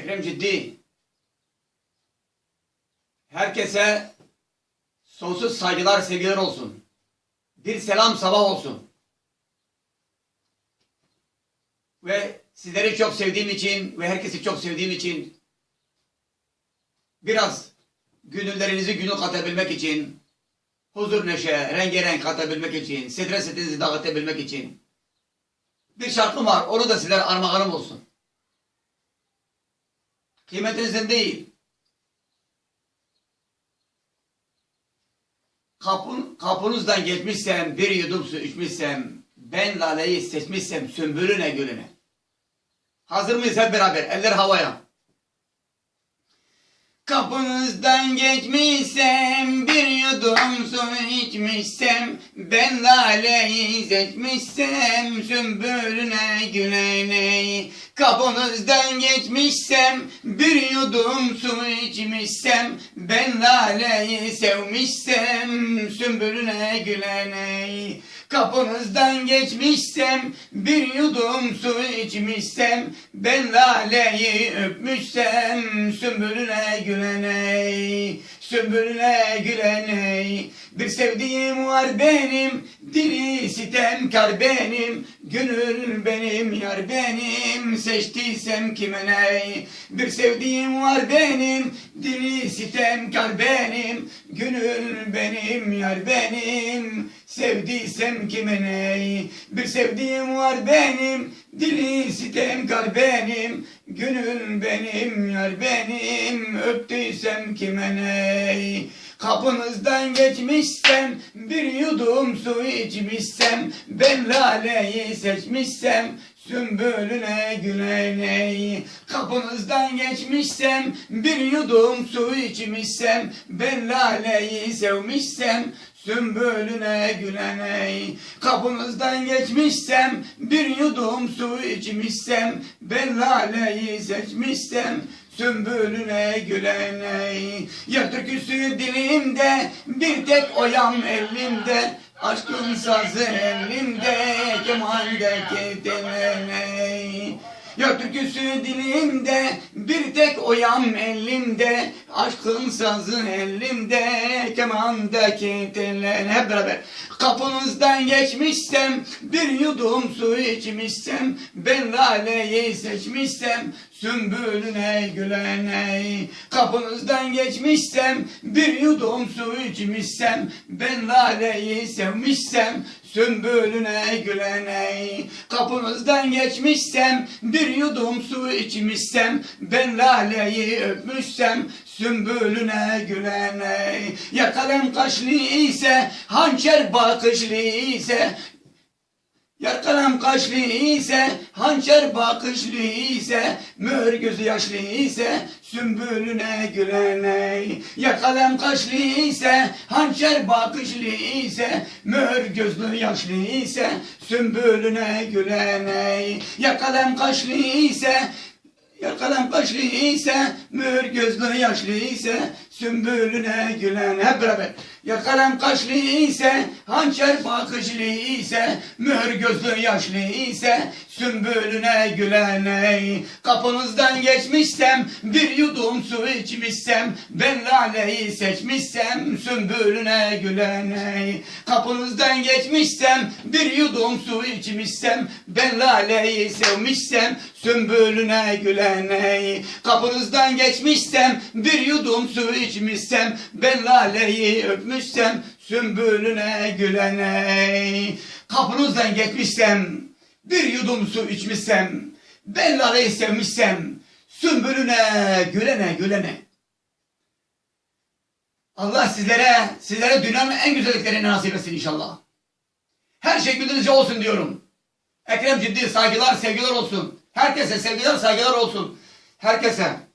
Ekrem Ciddi. Herkese sonsuz saygılar, sevgiler olsun. Bir selam sabah olsun. Ve sizleri çok sevdiğim için ve herkesi çok sevdiğim için biraz gönüllerinizi günü katabilmek için huzur neşe, rengarenk katabilmek için, stres dağıtabilmek için bir şarkım var. Onu da sizlere armağanım olsun. Kıymetinizden değil. Kapın, kapınızdan geçmişsem, bir yudum su içmişsem, ben laleyi seçmişsem sümbülüne gülüne. Hazır mıyız hep beraber? Eller havaya. Kapınızdan geçmişsem, bir yudum su içmişsem, ben laleyi seçmişsem, sümbülüne gülene. Kapınızdan geçmişsem, bir yudum su içmişsem, ben laleyi sevmişsem, sümbülüne gülene. Kapınızdan geçmişsem, bir yudum su içmişsem, ben laleyi öpmüşsem, sümbülüne gülene, sümbülüne gülene. Bir sevdiğim var benim, dili sitemkar benim, gönül benim, yar benim, seçtiysem kime ne? Bir sevdiğim var benim, dili sitemkar benim, gönül benim, yar benim, sevdiysem kime ne? Bir sevdiğim var benim, dili sitemkar benim, gönül benim, yar benim, öptüysem kime ne? Kapınızdan geçmişsem, bir yudum su içmişsem, ben laleyi seçmişsem, sümbülüne gülene. Kapınızdan geçmişsem, bir yudum su içmişsem, ben laleyi sevmişsem, sümbülüne gülene. Kapınızdan geçmişsem, bir yudum su içmişsem, ben laleyi seçmişsem, sümbülüne gülene. Ya türküsü dilimde, bir tek oyam elimde, aşkın sazı elimde, kemaldeki telene. Ya türküsü dilimde, bir tek oyam elimde, aşkın sazı elimde, kemandaki tellen hep beraber. Kapınızdan geçmişsem, bir yudum su içmişsem, ben laleyi seçmişsem, sümbülüne gülene. Kapınızdan geçmişsem, bir yudum su içmişsem, ben laleyi sevmişsem, sümbülüne gülene. Kapınızdan geçmişsem, bir yudum su içmişsem, ben laleyi öpmüşsem, sümbülüne gülene. Ya kalem kaşlı ise, hançer bakışlı ise, Yar kalem kaşlı ise, hançer bakışlı ise, mühür gözü yaşlı ise, sümbülüne gülene. Ya kalem kaşlı ise, hançer bakışlı ise, mühür gözlü yaşlı ise, sümbülüne gülene. Ya kalem kaşlı ise, ya kalem kaşlı ise, mühür gözlü yaşlı ise, sümbülüne gülen hep beraber. Ya kalem kaşlı ise, hançer bakışlı ise, mühür gözlü yaşlı ise, sümbülüne gülene. Kapınızdan geçmişsem, bir yudum su içmişsem, ben laleyi seçmişsem, sümbülüne gülene. Kapınızdan geçmişsem, bir yudum su içmişsem, ben laleyi sevmişsem, sümbülüne gülene. Kapınızdan geçmişsem, bir yudum su içmişsem, ben laleyi öpmüşsem, sümbülüne gülene. Kapınızdan geçmişsem, bir yudum su içmişsem, ben laleyi sevmişsem, sümbülüne gülene gülene. Allah sizlere, sizlere dünyanın en güzelliklerini nasip etsin inşallah. Her şey gönlünüzce olsun diyorum. Ekrem ciddi saygılar, sevgiler olsun. Herkese sevgiler, saygılar olsun. Herkese.